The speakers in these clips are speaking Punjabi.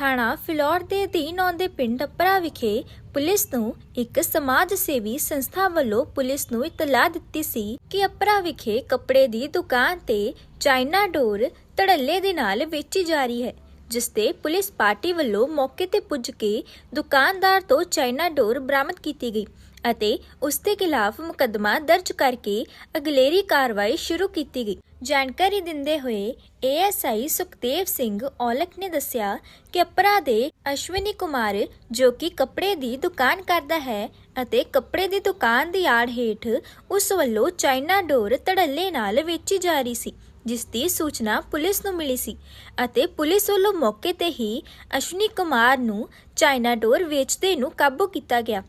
ਥਾਣਾ ਫਿਲੌਰ ਦੇ ਅਧੀਨ ਆਉਂਦੇ ਪਿੰਡ ਅਪਰਾ ਵਿਖੇ ਪੁਲਿਸ ਨੂੰ ਇੱਕ ਸਮਾਜ ਸੇਵੀ ਸੰਸਥਾ ਵੱਲੋਂ ਪੁਲਿਸ ਨੂੰ ਇਤਲਾਹ ਦਿੱਤੀ ਸੀ ਕਿ ਅਪਰਾ ਵਿਖੇ ਕੱਪੜੇ ਦੀ ਦੁਕਾਨ ਤੇ ਚਾਈਨਾ ਡੋਰ ਧੜੱਲੇ ਦੇ ਨਾਲ ਵੇਚੀ ਜਾ ਰਹੀ ਹੈ। ਜਿਸ ਤੇ ਪੁਲਿਸ ਪਾਰਟੀ ਵੱਲੋਂ ਮੌਕੇ ਤੇ ਪੁੱਜ ਕੇ ਦੁਕਾਨਦਾਰ ਤੋਂ ਚਾਈਨਾ ਡੋਰ ਬਰਾਮਦ ਕੀਤੀ ਗਈ ਅਤੇ ਉਸ ਦੇ ਖਿਲਾਫ ਮੁਕੱਦਮਾ ਦਰਜ ਕਰਕੇ ਅਗਲੇਰੀ ਕਾਰਵਾਈ ਸ਼ੁਰੂ ਕੀਤੀ ਗਈ। ਜਾਣਕਾਰੀ ਦਿੰਦੇ ਹੋਏ ਏਐਸਆਈ ਸੁਖਦੇਵ ਸਿੰਘ ਔਲਖ ਨੇ ਦੱਸਿਆ ਕਿ ਅਪਰਾ ਦੇ ਅਸ਼ਵਨੀ ਕੁਮਾਰ, ਜੋ ਕਿ ਕੱਪੜੇ ਦੀ ਦੁਕਾਨ ਕਰਦਾ ਹੈ ਅਤੇ ਕੱਪੜੇ ਦੀ ਦੁਕਾਨ ਦੀ ਆੜ ਹੇਠ ਉਸ ਵੱਲੋਂ ਚਾਈਨਾ ਡੋਰ ਧੜੱਲੇ ਨਾਲ ਵੇਚੀ ਜਾ ਰਹੀ ਸੀ। ਜਿਸ ਦੀ ਸੂਚਨਾ ਪੁਲਿਸ ਨੂੰ ਮਿਲੀ ਸੀ ਅਤੇ ਪੁਲਿਸ ਵੱਲੋਂ ਮੌਕੇ ਤੇ ਹੀ ਅਸ਼ਵਨੀ ਕੁਮਾਰ ਨੂੰ ਚਾਈਨਾ ਡੋਰ ਵੇਚਦੇ ਨੂੰ ਕਾਬੂ ਕੀਤਾ ਗਿਆ।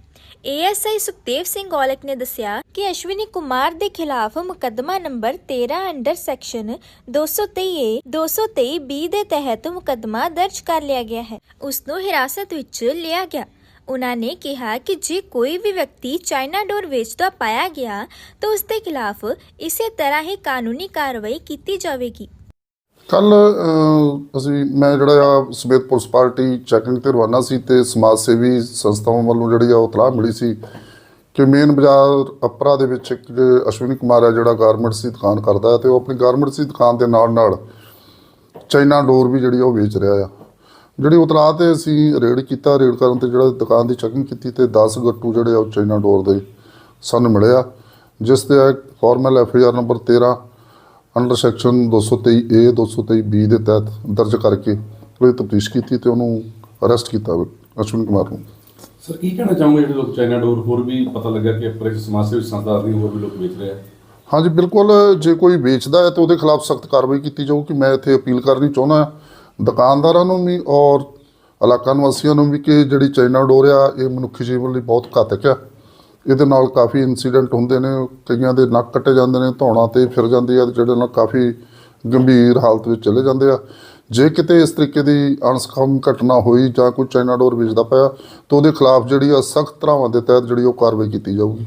ਏਐਸਆਈ ਸੁਖਦੇਵ ਸਿੰਘ ਔਲਖ ਨੇ ਦੱਸਿਆ ਕਿ ਅਸ਼ਵਨੀ ਕੁਮਾਰ ਦੇ ਖਿਲਾਫ ਮੁਕੱਦਮਾ number 13 under section 223 A 223 B ਦੇ ਤਹਿਤ ਮੁਕੱਦਮਾ ਦਰਜ ਕਰ ਲਿਆ ਗਿਆ ਹੈ। ਉਸ ਨੂੰ ਹਿਰਾਸਤ ਵਿੱਚ ਲਿਆ ਗਿਆ। ਉਹਨਾਂ ਨੇ ਕਿਹਾ ਕਿ ਜੇ ਕੋਈ ਵੀ ਵਿਅਕਤੀ ਚਾਈਨਾ ਡੋਰ ਵੇਚਦਾ ਪਾਇਆ ਗਿਆ, ਤਾਂ ਉਸ ਦੇ ਖਿਲਾਫ ਇਸੇ ਤਰ੍ਹਾਂ ਹੀ ਕਾਨੂੰਨੀ ਕਾਰਵਾਈ ਕੀਤੀ ਜਾਵੇਗੀ। ਕੱਲ ਅਸੀਂ, ਮੈਂ ਜਿਹੜਾ ਆ ਸਮੇਤ ਪੁਲਿਸ ਪਾਰਟੀ ਚੈਕਿੰਗ ਤੇ ਰਵਾਨਾ ਸੀ ਤੇ ਸਮਾਜ ਸੇਵੀ ਸੰਸਥਾਵਾਂ ਵੱਲੋਂ ਜਿਹੜੀ ਆ ਉਹ ਮਿਲੀ ਸੀ ਕਿ ਮੇਨ ਬਾਜ਼ਾਰ ਅਪਰਾ ਦੇ ਵਿੱਚ ਇੱਕ ਅਸ਼ਵਨੀ ਕੁਮਾਰ ਹੈ ਜਿਹੜਾ ਗਾਰਮੈਂਟਸ ਦੀ ਦੁਕਾਨ ਕਰਦਾ ਹੈ ਤੇ ਉਹ ਆਪਣੀ ਗਾਰਮੈਂਟਸ ਦੀ ਦੁਕਾਨ ਦੇ ਨਾਲ ਨਾਲ ਚਾਈਨਾ ਡੋਰ ਵੀ ਜਿਹੜੀ ਆ ਉਹ ਵੇਚ ਰਿਹਾ ਆ। ਜਿਹੜੀ ਉਤਰਾਅ ਤੇ ਅਸੀਂ ਰੇਡ ਕੀਤਾ ਰੇਡ ਕਰਨ ਤੇ ਜਿਹੜਾ ਦੁਕਾਨ ਦੀ ਚੈਕਿੰਗ ਕੀਤੀ ਤੇ 10 ਗੱਟੂ ਜਿਹੜੇ ਆ ਚਾਈਨਾ ਡੋਰ ਦੇ ਸਾਨੂੰ ਮਿਲਿਆ ਜਿਸ ਤੇ formal F R number 13 under section 223 A 223 B ਦੇ ਤਹਿਤ ਦਰਜ ਕਰਕੇ ਉਹਦੀ ਤਫਤੀਸ਼ ਕੀਤੀ ਤੇ ਉਹਨੂੰ ਅਰੈਸਟ ਕੀਤਾ ਅਸ਼ਵਨੀ ਕੁਮਾਰ ਨੂੰ। ਸਰ ਕੀ ਕਹਿਣਾ ਚਾਹੋਗੇ ਜਿਹੜੇ ਲੋਕ ਚਾਈਨਾ ਡੋਰ ਹੋਰ ਵੀ ਪਤਾ ਲੱਗਾ ਕਿ ਅਪਰੇ ਸਮਾਜ ਸੇਵੀ ਸੰਸਥਾ ਦੀ ਹੋਰ ਵੀ ਲੋਕ ਵੇਚ ਰਹੇ ਆ? ਹਾਂਜੀ ਬਿਲਕੁਲ ਜੇ ਕੋਈ ਵੇਚਦਾ ਹੈ ਤਾਂ ਉਹਦੇ ਖਿਲਾਫ ਸਖਤ ਕਾਰਵਾਈ ਕੀਤੀ ਜਾਊਗੀ ਮੈਂ ਇੱਥੇ ਅਪੀਲ ਕਰਨੀ ਚਾਹੁੰਦਾ ਹਾਂ ਦੁਕਾਨਦਾਰਾਂ ਨੂੰ ਵੀ ਔਰ ਇਲਾਕਾ ਨਿਵਾਸੀਆਂ ਨੂੰ ਵੀ ਕਿ ਜਿਹੜੀ ਚਾਈਨਾ ਡੋਰ ਆ, ਇਹ ਮਨੁੱਖੀ ਜੀਵਨ ਲਈ ਬਹੁਤ ਘਾਤਕ ਆ। ਇਹਦੇ ਨਾਲ ਕਾਫੀ ਇਨਸੀਡੈਂਟ ਹੁੰਦੇ ਨੇ, ਕਈਆਂ ਦੇ ਨੱਕ ਕੱਟੇ ਜਾਂਦੇ ਨੇ, ਧੌਣਾ ਤੇ ਫਿਰ ਜਾਂਦੀ ਆ ਜਿਹੜੇ ਨਾਲ ਕਾਫੀ ਗੰਭੀਰ ਹਾਲਤ ਵਿੱਚ ਚਲੇ ਜਾਂਦੇ ਆ। ਜੇ ਕਿਤੇ ਇਸ ਤਰੀਕੇ ਦੀ ਅਣਸਖਾਮ ਘਟਨਾ ਹੋਈ ਜਾਂ ਕੋਈ ਚਾਈਨਾ ਡੋਰ ਵੇਚਦਾ ਪਿਆ, ਤਾਂ ਉਹਦੇ ਖਿਲਾਫ ਜਿਹੜੀ ਆ ਸਖਤ ਧਰਾਵਾਂ ਦੇ ਤਹਿਤ ਜਿਹੜੀ ਉਹ ਕਾਰਵਾਈ ਕੀਤੀ ਜਾਊਗੀ।